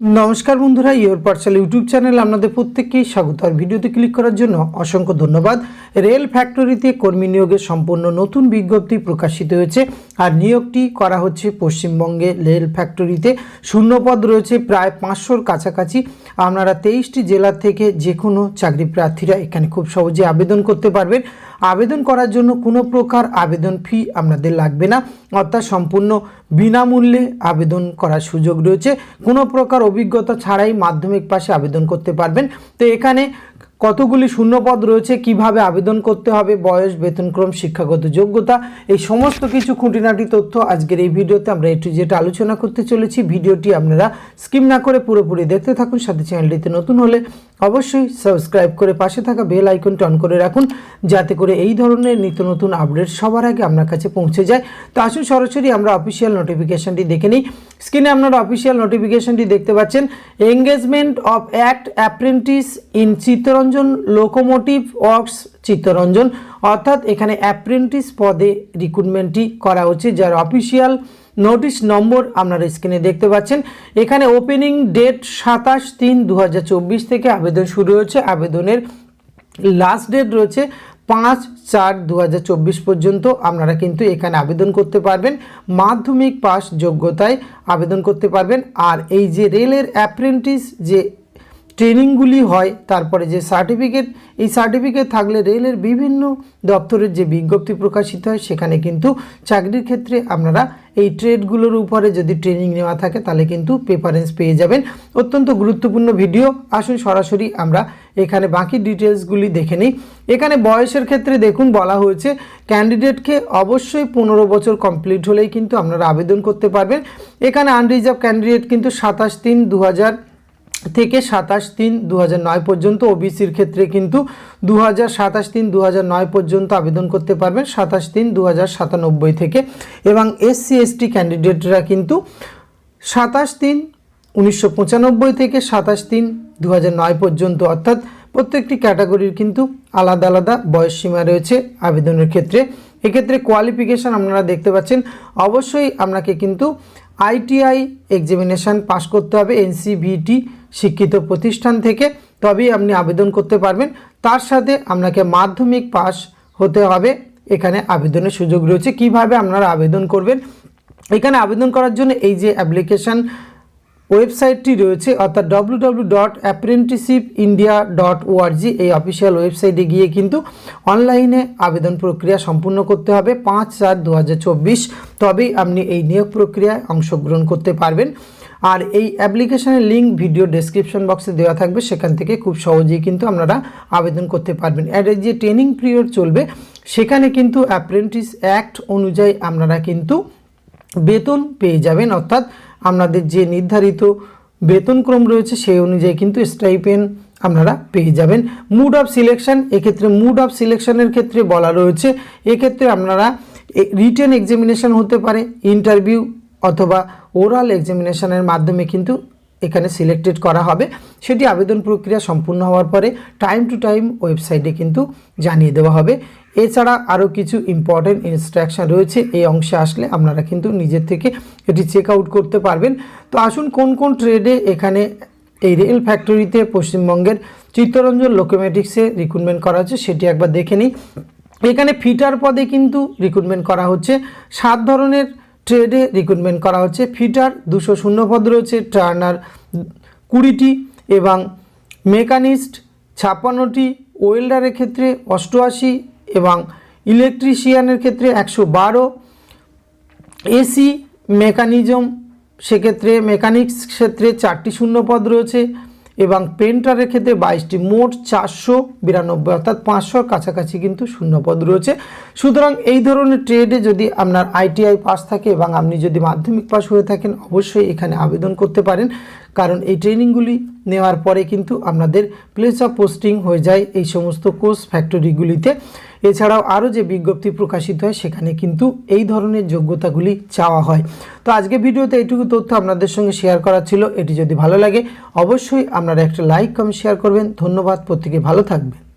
নমস্কার বন্ধুরা, your parcel YouTube channel আপনাদের প্রত্যেককেই স্বাগত। আর ভিডিওতে ক্লিক করার জন্য অসংখ্য ধন্যবাদ। রেল ফ্যাক্টরিতে কর্মী নিয়োগের সম্পূর্ণ নতুন বিজ্ঞপ্তি প্রকাশিত হয়েছে। আর নিয়োগটি করা হচ্ছে পশ্চিমবঙ্গে রেল ফ্যাক্টরিতে। শূন্যপদ রয়েছে প্রায় পাঁচশোর কাছাকাছি। আপনারা তেইশটি জেলা থেকে যে কোনো চাকরি প্রার্থীরা এখানে খুব সহজে আবেদন করতে পারবেন। আবেদন করার জন্য কোনো প্রকার আবেদন ফি আপনাদের লাগবে না। অর্থাৎ সম্পূর্ণ বিনামূল্যে আবেদন করার সুযোগ রয়েছে। কোনো প্রকার অভিজ্ঞতা ছাড়াই মাধ্যমিক পাশে আবেদন করতে পারবেন। তো এখানে কতগুলি শূন্যপদ রয়েছে, কীভাবে আবেদন করতে হবে, বয়স, বেতনক্রম, শিক্ষাগত যোগ্যতা, এই সমস্ত কিছু খুঁটিনাটি তথ্য আজকের এই ভিডিওতে আমরা একটু যেটা আলোচনা করতে চলেছি। ভিডিওটি আপনারা স্কিম না করে পুরোপুরি দেখতে থাকুন, সাথে চ্যানেলটিতে নতুন হলে অবশ্যই সাবস্ক্রাইব করে পাশে থাকা বেল আইকনটি অন করে রাখুন, যাতে করে এই ধরনের নিত্য নতুন আপডেট সবার আগে আপনার কাছে পৌঁছে যায়। তো আসুন সরাসরি আমরা অফিসিয়াল নোটিফিকেশনটি দেখে নিই। স্ক্রিনে আপনারা অফিসিয়াল নোটিফিকেশনটি দেখতে পাচ্ছেন। Engagement of act apprentice in Chittaranjan locomotive works Chittaranjan, অর্থাৎ এখানে অ্যাপ্রেন্টিস পদে রিক্রুটমেন্টটি করা হচ্ছে যার অফিসিয়াল নোটিশ নম্বর আপনারা স্ক্রিনে দেখতে পাচ্ছেন। এখানে ওপেনিং ডেট সাতাশ তিন দু থেকে আবেদন শুরু হয়েছে। আবেদনের লাস্ট ডেট রয়েছে পাঁচ চার দু পর্যন্ত। আপনারা কিন্তু এখানে আবেদন করতে পারবেন। মাধ্যমিক পাস যোগ্যতায় আবেদন করতে পারবেন। আর এই যে রেলের অ্যাপ্রেন্টিস যে ট্রেনিংগুলি হয়, তারপরে যে সার্টিফিকেট, এই সার্টিফিকেট থাকলে রেলের বিভিন্ন দপ্তরের যে বিজ্ঞপ্তি প্রকাশিত হয়, সেখানে কিন্তু চাকরির ক্ষেত্রে আপনারা এই ট্রেডগুলোর উপরে যদি ট্রেনিং নেওয়া থাকে, তাহলে কিন্তু প্রেফারেন্স পেয়ে যাবেন। অত্যন্ত গুরুত্বপূর্ণ ভিডিও। আসুন সরাসরি আমরা এখানে বাকি ডিটেলসগুলি দেখে নিই। এখানে বয়সের ক্ষেত্রে দেখুন, বলা হয়েছে ক্যান্ডিডেটকে অবশ্যই পনেরো বছর কমপ্লিট হলেই কিন্তু আপনারা আবেদন করতে পারবেন। এখানে আনরিজার্ভ ক্যান্ডিডেট কিন্তু সাতাশ তিন দু থেকে সাতাশ তিন দু নয় পর্যন্ত ওবিসির ক্ষেত্রে কিন্তু দু হাজার সাতাশ তিন দু নয় পর্যন্ত আবেদন করতে পারবেন, সাতাশ তিন দু সাতানব্বই থেকে। এবং এসসি, এসটি ক্যান্ডিডেটরা কিন্তু সাতাশ তিন উনিশশো পঁচানব্বই থেকে সাতাশ তিন দু নয় পর্যন্ত, অর্থাৎ প্রত্যেকটি ক্যাটাগরির কিন্তু আলাদা আলাদা বয়স সীমা রয়েছে আবেদনের ক্ষেত্রে। এক্ষেত্রে কোয়ালিফিকেশান আপনারা দেখতে পাচ্ছেন, অবশ্যই আপনাকে কিন্তু আইটিআই এক্সামিনেশান পাস করতে হবে এনসিভিটি শিক্ষিত প্রতিষ্ঠান থেকে তবেই আপনি আবেদন করতে পারবেন। তার সাথে আপনাকে মাধ্যমিক পাস হতে হবে। এখানে আবেদনের সুযোগ রয়েছে। কীভাবে আপনারা আবেদন করবেন? এখানে আবেদন করার জন্য এই যে অ্যাপ্লিকেশান ওয়েবসাইটটি রয়েছে, অর্থাৎ W dot apprenticeship India dot O R G এই অফিসিয়াল ওয়েবসাইটে গিয়ে কিন্তু অনলাইনে আবেদন প্রক্রিয়া সম্পূর্ণ করতে হবে। পাঁচ চার দু তবেই আপনি এই নিয়োগ প্রক্রিয়ায় অংশগ্রহণ করতে পারবেন। আর এই অ্যাপ্লিকেশনের লিঙ্ক ভিডিও ডেসক্রিপশন বক্সে দেওয়া থাকবে, সেখান থেকে খুব সহজেই কিন্তু আপনারা আবেদন করতে পারবেন। এই যে ট্রেনিং পিরিয়ড চলবে, সেখানে কিন্তু অ্যাপ্রেন্টিস অ্যাক্ট অনুযায়ী আপনারা কিন্তু বেতন পেয়ে যাবেন, অর্থাৎ আপনাদের যে নির্ধারিত বেতনক্রম রয়েছে, সেই অনুযায়ী কিন্তু স্টাইপেন আপনারা পেয়ে যাবেন। মুড অফ সিলেকশন এক্ষেত্রে মুড অফ সিলেকশানের ক্ষেত্রে বলা রয়েছে, এক্ষেত্রে আপনারা রিটেন এক্সামিনেশন হতে পারে ইন্টারভিউ অথবা ওরাল এক্সামিনেশনের মাধ্যমে কিন্তু এখানে সিলেক্টেড করা হবে। সেটি আবেদন প্রক্রিয়া সম্পূর্ণ হওয়ার পরে টাইম টু টাইম ওয়েবসাইটে কিন্তু জানিয়ে দেওয়া হবে। এছাড়া আরও কিছু ইম্পর্টেন্ট ইনস্ট্রাকশন রয়েছে, এই অংশে আসলে আপনারা কিন্তু নিজের থেকে এটি চেক আউট করতে পারবেন। তো আসুন কোন কোন ট্রেডে এখানে এই রেল ফ্যাক্টরিতে পশ্চিমবঙ্গের চিত্তরঞ্জন লোকোমেটিক্সে রিক্রুটমেন্ট করা হচ্ছে সেটি একবার দেখে নিই। এখানে ফিটার পদে কিন্তু রিক্রুটমেন্ট করা হচ্ছে। সাত ধরনের ট্রেডে রিক্রুটমেন্ট করা হচ্ছে। ফিটার দুশো শূন্য পদ রয়েছে, টার্নার কুড়িটি এবং মেকানিস্ট ছাপ্পান্নটি, ওয়েল্ডারের ক্ষেত্রে অষ্টআশি এবং ইলেকট্রিশিয়ানের ক্ষেত্রে একশো বারো। এসি মেকানিজম, সেক্ষেত্রে মেকানিক্স ক্ষেত্রে চারটি শূন্য পদ রয়েছে। এবং পেন্টারের ক্ষেত্রে বাইশটি মোট চারশো বিরানব্বই, অর্থাৎ পাঁচশোর কাছাকাছি কিন্তু শূন্যপদ রয়েছে। সুতরাং এই ধরনের ট্রেডে যদি আপনার আইটিআই পাস থাকে এবং আপনি যদি মাধ্যমিক পাস হয়ে থাকেন, অবশ্যই এখানে আবেদন করতে পারেন। কারণ এই ট্রেনিংগুলি নেওয়ার পরে কিন্তু আপনাদের প্লেস অফ পোস্টিং হয়ে যায় এই সমস্ত কোর্স ফ্যাক্টরিগুলিতে এছাড়াও আরও যে বিজ্ঞপ্তি প্রকাশিত হয়, সেখানে কিন্তু এই ধরনের যোগ্যতাগুলি চাওয়া হয়। তো আজকে ভিডিওতে এইটুকু তথ্য আপনাদের সঙ্গে শেয়ার করা ছিল। এটি যদি ভালো লাগে, অবশ্যই আপনারা একটা লাইক কম শেয়ার করবেন। ধন্যবাদ, প্রত্যেকে ভালো থাকবেন।